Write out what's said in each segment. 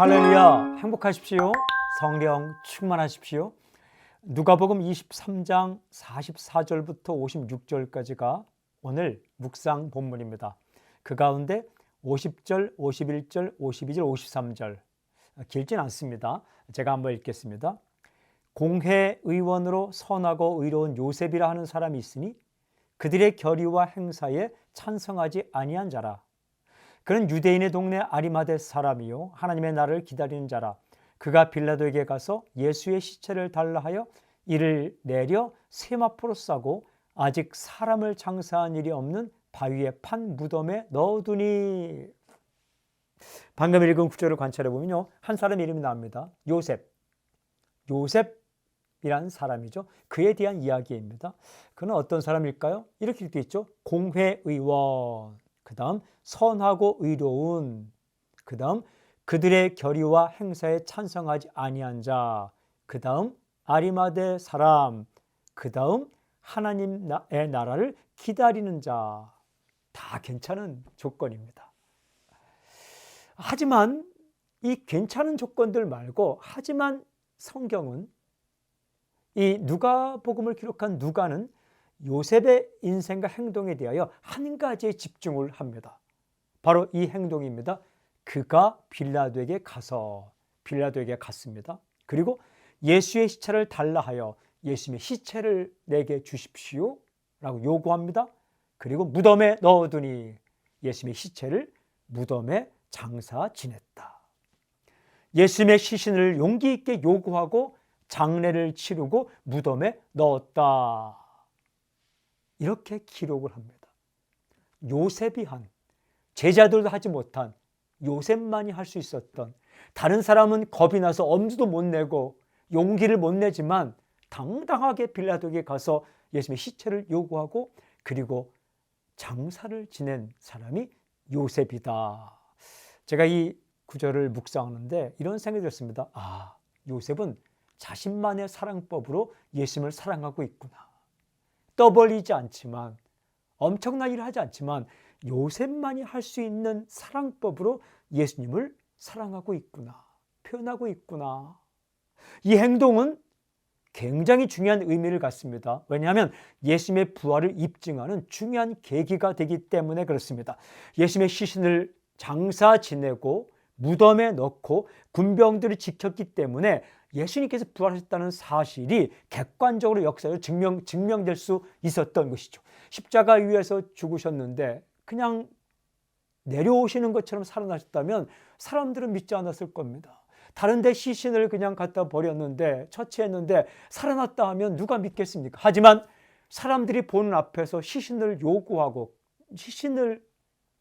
할렐루야. 행복하십시오. 성령 충만하십시오. 누가복음 23장 44절부터 56절까지가 오늘 묵상 본문입니다. 그 가운데 50절, 51절, 52절, 53절. 길진 않습니다. 제가 한번 읽겠습니다. 공회 의원으로 선하고 의로운 요셉이라 하는 사람이 있으니 그들의 결의와 행사에 찬성하지 아니한 자라 그는 유대인의 동네 아리마대 사람이요 하나님의 나라를 기다리는 자라. 그가 빌라도에게 가서 예수의 시체를 달라 하여 이를 내려 세마포로 싸고 아직 사람을 장사한 일이 없는 바위에 판 무덤에 넣어두니. 방금 읽은 구절을 관찰해 보면요 한 사람 이름이 나옵니다. 요셉. 요셉이란 사람이죠. 그에 대한 이야기입니다. 그는 어떤 사람일까요? 이렇게 되어 있죠. 공회의원 그 다음 선하고 의로운 그 다음 그들의 결의와 행사에 찬성하지 아니한 자, 그 다음 아리마대 사람, 그 다음 하나님의 나라를 기다리는 자, 다 괜찮은 조건입니다. 하지만 이 괜찮은 조건들 말고, 하지만 성경은 이 누가복음을 기록한 누가는 요셉의 인생과 행동에 대하여 한 가지에 집중을 합니다. 바로 이 행동입니다. 그가 빌라도에게 가서 빌라도에게 갔습니다. 그리고 예수의 시체를 달라 하여 예수님의 시체를 내게 주십시오 라고 요구합니다. 그리고 무덤에 넣어두니 예수님의 시체를 무덤에 장사 지냈다. 예수님의 시신을 용기 있게 요구하고 장례를 치르고 무덤에 넣었다. 이렇게 기록을 합니다. 요셉이 한 제자들도 하지 못한 요셉만이 할 수 있었던 다른 사람은 겁이 나서 엄두도 못 내고 용기를 못 내지만 당당하게 빌라도에게 가서 예수님의 시체를 요구하고 그리고 장사를 지낸 사람이 요셉이다. 제가 이 구절을 묵상하는데 이런 생각이 들었습니다. 아, 요셉은 자신만의 사랑법으로 예수님을 사랑하고 있구나. 떠벌리지 않지만 엄청난 일을 하지 않지만 요셉만이 할 수 있는 사랑법으로 예수님을 사랑하고 있구나. 표현하고 있구나. 이 행동은 굉장히 중요한 의미를 갖습니다. 왜냐하면 예수님의 부활을 입증하는 중요한 계기가 되기 때문에 그렇습니다. 예수님의 시신을 장사 지내고 무덤에 넣고 군병들을 지켰기 때문에 예수님께서 부활하셨다는 사실이 객관적으로 역사로 증명, 증명될 수 있었던 것이죠. 십자가 위에서 죽으셨는데 그냥 내려오시는 것처럼 살아나셨다면 사람들은 믿지 않았을 겁니다. 다른데 시신을 그냥 갖다 버렸는데 처치했는데 살아났다 하면 누가 믿겠습니까? 하지만 사람들이 보는 앞에서 시신을 요구하고 시신을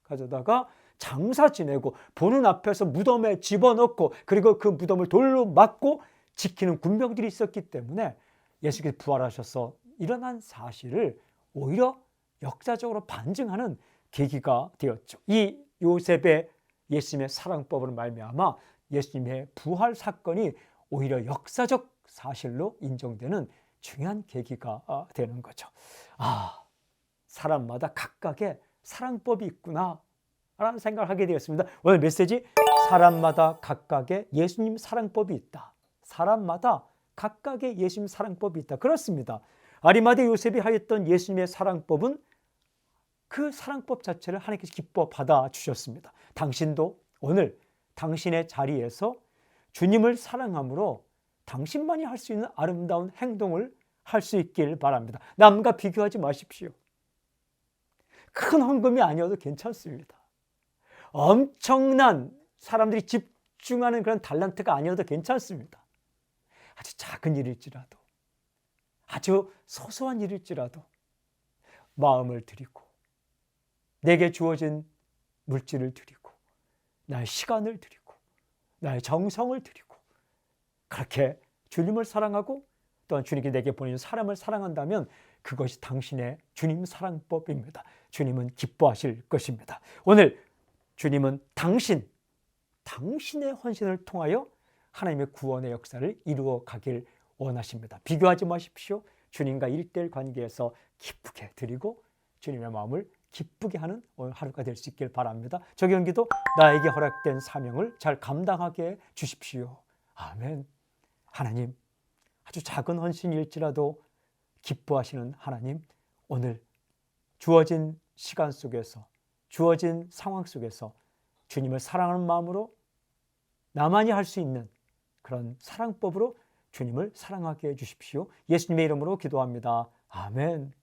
가져다가 장사 지내고 보는 앞에서 무덤에 집어넣고 그리고 그 무덤을 돌로 막고 지키는 군병들이 있었기 때문에 예수께서 부활하셔서 일어난 사실을 오히려 역사적으로 반증하는 계기가 되었죠. 이 요셉의 예수님의 사랑법으로 말미암아 예수님의 부활 사건이 오히려 역사적 사실로 인정되는 중요한 계기가 아, 되는 거죠. 아, 사람마다 각각의 사랑법이 있구나. 라는 생각을 하게 되었습니다. 오늘 메시지 사람마다 각각의 예수님 사랑법이 있다. 사람마다 각각의 예수님 사랑법이 있다. 그렇습니다. 아리마대 요셉이 하였던 예수님의 사랑법은 그 사랑법 자체를 하나님께서 기뻐 받아 주셨습니다. 당신도 오늘 당신의 자리에서 주님을 사랑함으로 당신만이 할 수 있는 아름다운 행동을 할 수 있길 바랍니다. 남과 비교하지 마십시오. 큰 헌금이 아니어도 괜찮습니다. 엄청난 사람들이 집중하는 그런 달란트가 아니어도 괜찮습니다. 아주 작은 일일지라도, 아주 소소한 일일지라도 마음을 드리고 내게 주어진 물질을 드리고 나의 시간을 드리고 나의 정성을 드리고 그렇게 주님을 사랑하고 또한 주님께 내게 보내는 사람을 사랑한다면 그것이 당신의 주님 사랑법입니다. 주님은 기뻐하실 것입니다. 오늘 주님은 당신, 당신의 헌신을 통하여 하나님의 구원의 역사를 이루어 가길 원하십니다. 비교하지 마십시오. 주님과 일대일 관계에서 기쁘게 드리고 주님의 마음을 기쁘게 하는 오늘 하루가 될 수 있길 바랍니다. 적용기도 나에게 허락된 사명을 잘 감당하게 해 주십시오. 아멘. 하나님, 아주 작은 헌신일지라도 기뻐하시는 하나님, 오늘 주어진 시간 속에서, 주어진 상황 속에서 주님을 사랑하는 마음으로 나만이 할 수 있는 그런 사랑법으로 주님을 사랑하게 해 주십시오. 예수님의 이름으로 기도합니다. 아멘.